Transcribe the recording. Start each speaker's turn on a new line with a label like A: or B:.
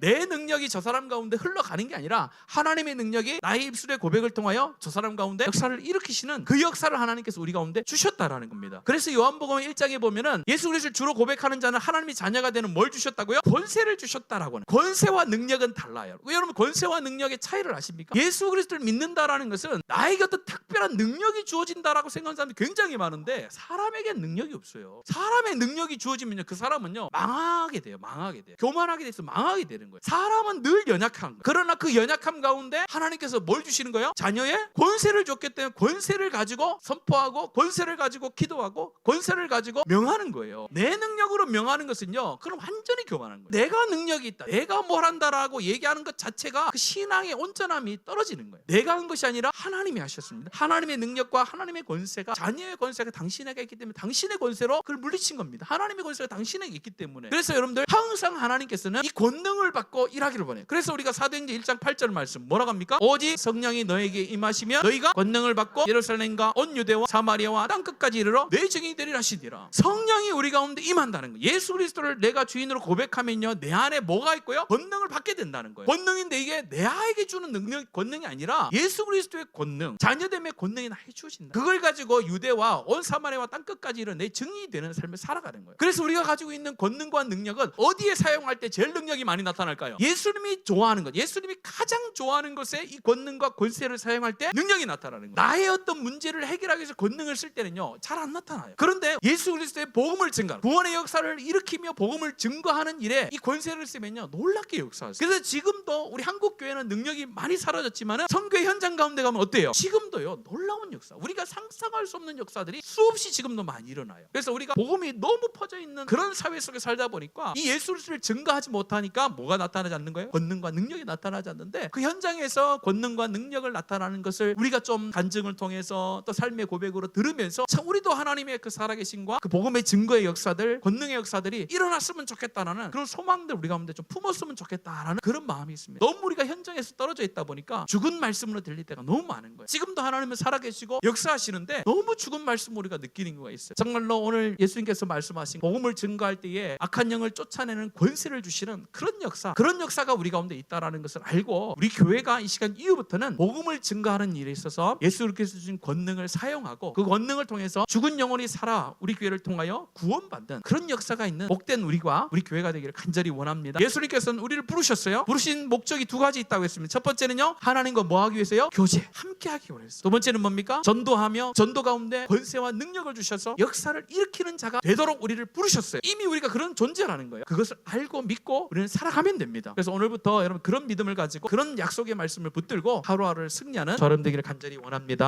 A: 내 능력이 저 사람 가운데 흘러가는 게 아니라 하나님의 능력이 나의 입술의 고백을 통하여 저 사람 가운데 역사를 일으키시는 그 역사를 하나님께서 우리 가운데 주셨다라는 겁니다. 그래서 요한복음 1장에 보면은 예수 그리스도를 주로 고백하는 자는 하나님의 자녀가 되는 뭘 주셨다고요? 권세를 주셨다라고 하는. 권세와 능력은 달라요. 여러분 권세와 능력의 차이를 아십니까? 예수 그리스도를 믿는다라는 것은 나에게 어떤 특별한 능력이 주어진다라고 생각하는 사람들이 굉장히 많은데 사람에게 능력이 없어요. 사람의 능력이 주어지면요 그 사람은요 망하게 돼요. 망하게 돼요. 교만하게 돼서 망하게 되는 거예요. 사람은 늘 연약한 거예요. 그러나 그 연약함 가운데 하나님께서 뭘 주시는 거예요? 자녀의 권세를 줬기 때문에 권세를 가지고 선포하고 권세를 가지고 기도하고 권세를 가지고 명하는 거예요. 내 능력으로 명하는 것은요. 그럼 완전히 교만한 거예요. 내가 능력이 있다. 내가 뭘 한다라고 얘기하는 것 자체가 그 신앙의 온전함이 떨어지는 거예요. 내가 한 것이 아니라 하나님이 하셨습니다. 하나님의 능력과 하나님의 권세가 자녀의 권세가 당신에게 있기 때문에 당신의 권세로 그걸 물리친 겁니다. 하나님의 권세가 당신에게 있기 때문에. 그래서 여러분들 항상 하나님께서는 이 권능을 받고 일하기를 원해요. 그래서 우리가 사도행전 1장 8절 말씀 뭐라고 합니까? 오직 성령이 너에게 임하시면 너희가 권능을 받고 예루살렘과 온 유대와 사마리아와 땅 끝까지 이르러 내 증인이 되리라 하시니라. 성령이 우리 가운데 임한다는 거예요. 예수 그리스도를 내가 주인으로 고백하면요. 내 안에 뭐가 있고요? 권능을 받게 된다는 거예요. 권능인데 이게 내에게 주는 능력 권능이 아니라 예수 그리스도의 권능, 자녀됨의 권능이 나에 주어진다. 그걸 가지고 유대와 온 사마리아와 땅 끝까지 이르러 내 증인이 되는 삶을 살아가는 거예요. 그래서 우리가 가지고 있는 권능과 능력은 어디에 사용할 때 제일 능력이 많이 나타 날까요? 예수님이 좋아하는 것, 예수님이 가장 좋아하는 것에 이 권능과 권세를 사용할 때 능력이 나타나는 거예요. 나의 어떤 문제를 해결하기 위해서 권능을 쓸 때는요 잘 안 나타나요. 그런데 예수 그리스도의 복음을 증가, 구원의 역사를 일으키며 복음을 증거하는 일에 이 권세를 쓰면요 놀랍게 역사하세요. 그래서 지금도 우리 한국 교회는 능력이 많이 사라졌지만은 선교의 현장 가운데 가면 어때요? 지금도요 놀라운 역사, 우리가 상상할 수 없는 역사들이 수없이 지금도 많이 일어나요. 그래서 우리가 복음이 너무 퍼져 있는 그런 사회 속에 살다 보니까 이 예수 그리스도를 증거하지 못하니까 뭐가 나타나지 않는 거예요? 권능과 능력이 나타나지 않는데 그 현장에서 권능과 능력을 나타나는 것을 우리가 좀 간증을 통해서 또 삶의 고백으로 들으면서 참 우리도 하나님의 그 살아계신과 그 복음의 증거의 역사들, 권능의 역사들이 일어났으면 좋겠다라는 그런 소망들 우리 가운데 좀 품었으면 좋겠다라는 그런 마음이 있습니다. 너무 우리가 현장에서 떨어져 있다 보니까 죽은 말씀으로 들릴 때가 너무 많은 거예요. 지금도 하나님은 살아계시고 역사하시는데 너무 죽은 말씀 우리가 느끼는 거가 있어요. 정말로 오늘 예수님께서 말씀하신 복음을 증거할 때에 악한 영을 쫓아내는 권세를 주시는 그런 역사, 그런 역사가 우리 가운데 있다라는 것을 알고 우리 교회가 이 시간 이후부터는 복음을 증거하는 일에 있어서 예수님께서 주신 권능을 사용하고 그 권능을 통해서 죽은 영혼이 살아 우리 교회를 통하여 구원받는 그런 역사가 있는 복된 우리가 우리 교회가 되기를 간절히 원합니다. 예수님께서는 우리를 부르셨어요. 부르신 목적이 두 가지 있다고 했습니다. 첫 번째는요. 하나님과 뭐 하기 위해서요? 교제, 함께 하기 원했어요. 두 번째는 뭡니까? 전도하며 전도 가운데 권세와 능력을 주셔서 역사를 일으키는 자가 되도록 우리를 부르셨어요. 이미 우리가 그런 존재라는 거예요. 그것을 알고 믿고 우리는 살아가면 됩니다. 그래서 오늘부터 여러분 그런 믿음을 가지고 그런 약속의 말씀을 붙들고 하루하루를 승리하는 저 여러분 되기를 간절히 원합니다.